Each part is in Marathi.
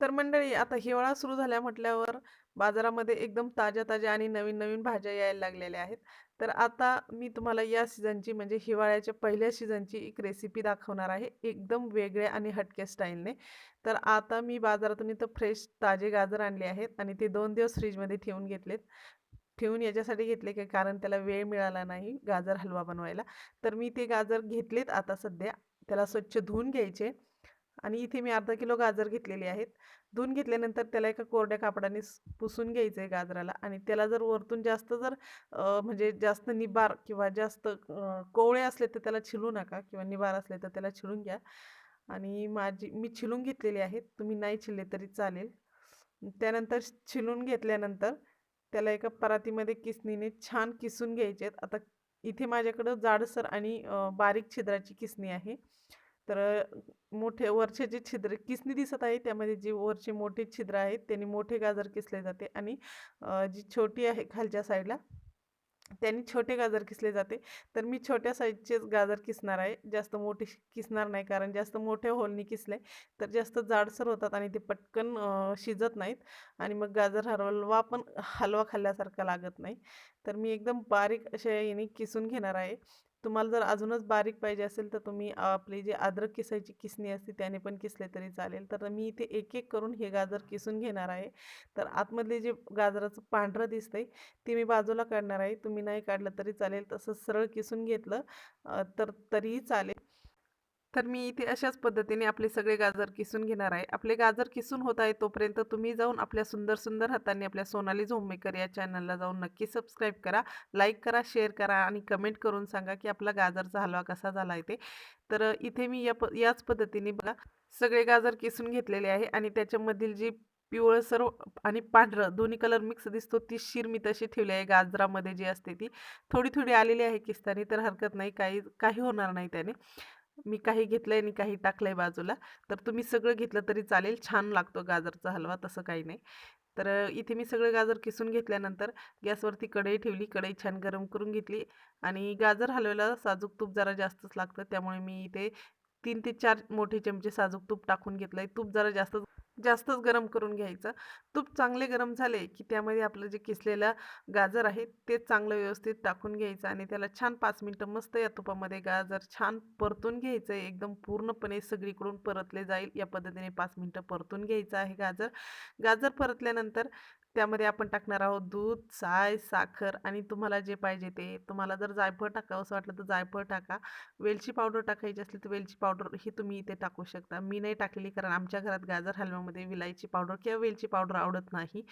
तर मंडळी आता हिवाळा सुरू झाल्या म्हटल्यावर बाजारामध्ये एकदम ताज्या-ताज्या आणि नवीन-नवीन भाज्या यायला लागलेल्या आहेत. तर आता मी तुम्हाला या सीझनची म्हणजे हिवाळ्याच्या पहिल्या सीझनची एक रेसिपी दाखवणार आहे. एकदम वेगळ्या आणि हटके स्टाईलने. तर आता मी बाजारातून इथं फ्रेश ताजे गाजर आणले आहेत आणि ते दोन दिवस फ्रीजमध्ये ठेवून घेतलेत. ठेवून याच्यासाठी घेतले की कारण त्याला वेळ मिळाला नाही गाजर हलवा बनवायला. तर मी ते गाजर घेतलेत आता सध्या. त्याला स्वच्छ धुवून घ्यायचे आणि इथे मी अर्धा किलो गाजर घेतलेले आहेत. धुवून घेतल्यानंतर त्याला एका कोरड्या कापडाने पुसून घ्यायचं आहे गाजराला आणि त्याला जर वरतून जास्त जर म्हणजे जास्त निबार किंवा जास्त कोवळे असले तर त्याला छिलू नका किंवा निबार असले तर त्याला छिलून घ्या आणि माझी मी छिलून घेतलेले आहेत. तुम्ही नाही छिलले तरी चालेल. त्यानंतर छिलून घेतल्यानंतर त्याला एका परातीमध्ये किसणीने छान किसून घ्यायचे आहेत. आता इथे माझ्याकडं जाडसर आणि बारीक छिद्राची किसणी आहे. तर मोठे वरचे जे छिद्र किसणी दिसत आहे त्यामध्ये जे वरचे मोठे छिद्र आहेत त्यांनी मोठे गाजर किसले जाते आणि जी छोटी आहे खालच्या साईडला त्यांनी छोटे गाजर किसले जाते. तर मी छोट्या साईजचेच गाजर किसणार आहे. जास्त मोठे किसणार नाही कारण जास्त मोठ्या होलनी किसले तर जास्त जाडसर होतात आणि ते पटकन शिजत नाहीत आणि मग गाजर हलवा पण हलवा खाल्ल्यासारखा लागत नाही. तर मी एकदम बारीक अशा याने किसून घेणार आहे. तुम्हाला जर अजूनच बारीक पाहिजे असेल तर तुम्ही आपली जी अद्रक किसायची किसणी असते त्याने पण किसले तरी चालेल. तर मी इथे एक-एक करून हे गाजर किसून घेणार आहे. तर आतमधले जे गाजराचं पांढरं दिसतंय ते मी बाजूला काढणार आहे. तुम्ही नाही काढलं तरी चालेल. तसं सरळ किसून घेतलं तर तरीही चालेल. तर मी इथे अशाच पद्धतीने आपले सगळे गाजर किसून घेणार आहे. आपले गाजर किसून होत आहे तोपर्यंत तुम्ही जाऊन आपल्या सुंदर-सुंदर हातांनी आपल्या सोनाली झोमेकर या चॅनलला जाऊन नक्की सबस्क्राईब करा, लाईक करा, शेअर करा आणि कमेंट करून सांगा की आपला गाजरचा हलवा कसा झाला आहे ते. तर इथे मी या प याच पद्धतीने बघा सगळे गाजर किसून घेतलेले आहे आणि त्याच्यामधील जी पिवळसर आणि पांढरं दोन्ही कलर मिक्स दिसतो ती शीर मी तशी ठेवली आहे गाजरामध्ये जी असते ती. थोडी-थोडी आलेली आहे किस्तानी तर हरकत नाही. काही काही होणार नाही त्याने. मी काही घेतलंय आणि काही टाकलंय बाजूला. तर तुम्ही सगळं घेतलं तरी चालेल. छान लागतो गाजरचा हलवा तसं काही नाही. तर इथे मी सगळे गाजर किसून घेतल्यानंतर गॅसवरती कढई ठेवली. कढई छान गरम करून घेतली आणि गाजर हलव्याला साजूक तूप जरा जास्तच लागतं. त्यामुळे मी इथे तीन ते चार मोठे चमचे साजूक तूप टाकून घेतलंय. तूप जरा जास्त जास्तच गरम करून घ्यायचं. तूप चांगले गरम झाले की त्यामध्ये आपलं जे किसलेलं गाजर आहे ते चांगलं व्यवस्थित टाकून घ्यायचं आणि त्याला छान पाच मिनटं मस्त या तुपामध्ये गाजर छान परतून घ्यायचं आहे. एकदम पूर्णपणे सगळीकडून परतले जाईल या पद्धतीने पाच मिनटं परतून घ्यायचं आहे गाजर. गाजर परतल्यानंतर त्यामध्ये आपण टाकणार आहोत दूध, साय, साखर आणि तुम्हाला जे पाहिजे ते. तुम्हाला जर जायफळ टाकावंसं वाटलं तर जायफळ टाका. वेलची पावडर टाकायची असली तर वेलची पावडर ही तुम्ही इथे टाकू शकता. मी नाही टाकलेली कारण आमच्या घरात गाजर हलव्यामध्ये विलायची पावडर किंवा वेलची पावडर आवडत नाही.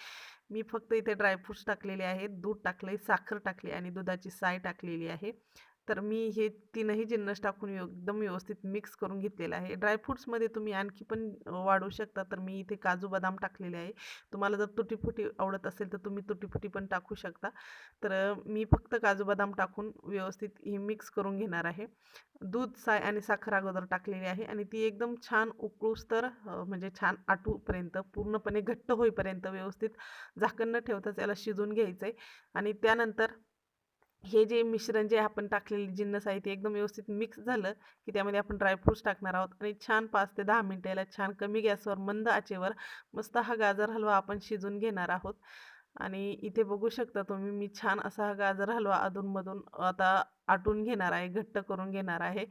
मी फक्त इथे ड्रायफ्रुट्स टाकलेले आहेत. दूध टाकले साखर टाकली आणि दुधाची साय टाकलेली आहे. तर मी हे तीनही जिन्नस टाकून एकदम व्यवस्थित मिक्स करून घेतलेलं आहे. ड्रायफ्रुट्समध्ये तुम्ही आणखी पण वाढवू शकता. तर मी इथे काजू, बदाम टाकलेले आहे. तुम्हाला जर तुटीफुटी आवडत असेल तर तुम्ही तुटीफुटी पण टाकू शकता. तर मी फक्त काजू, बदाम टाकून व्यवस्थित हे मिक्स करून घेणार आहे. दूध, साय आणि साखर अगोदर टाकलेली आहे आणि ती एकदम छान उकळूस्तोवर तर म्हणजे छान आटूपर्यंत पूर्णपणे घट्ट होईपर्यंत व्यवस्थित झाकण न ठेवताच याला शिजून घ्यायचं आहे आणि त्यानंतर हे जे मिश्रण जे आपण टाकलेले जिन्नस आहे ते एकदम व्यवस्थित मिक्स झालं की त्यामध्ये आपण ड्रायफ्रूट्स टाकणार आहोत आणि छान पाच ते 10 मिनिटं याला छान कमी गॅसवर मंद आचेवर मस्त हा गाजर हलवा आपण शिजून घेणार आहोत. आणि इथे बघू शकता तुम्ही मी छान असा हा गाजर हलवा अधूनमधून आता आटून घेणार आहे, घट्ट करून घेणार आहे.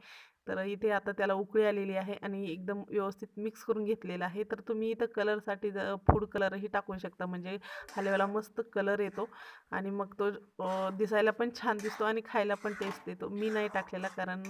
तर इथे आता त्याला उकळी आलेली आहे आणि एकदम व्यवस्थित मिक्स करून घेतलेलं आहे. तर तुम्ही इथं कलरसाठी ज फूड कलरही टाकू शकता म्हणजे हलव्याला मस्त कलर येतो आणि मग तो दिसायला पण छान दिसतो आणि खायला पण टेस्ट देतो मी नाही टाकलेला कारण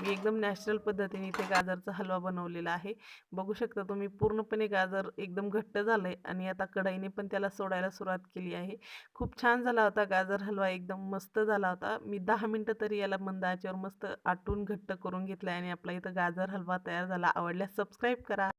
मी एकदम नॅचरल पद्धतीने इथे गाजरचा हलवा बनवलेला आहे. बघू शकता तुम्ही पूर्णपणे गाजर एकदम घट्ट झालं आहे आणि आता कढईने पण त्याला सोडायला सुरुवात केली आहे. खूप छान झाला होता गाजर हलवा एकदम मस्त झाला होता. मी दहा मिनटं तरी याला मंद आचेवर मस्त आटून घट्ट करून घेतलाय आणि आपला इथं गाजर हलवा तयार झाला. आवडल्यास सबस्क्राईब करा.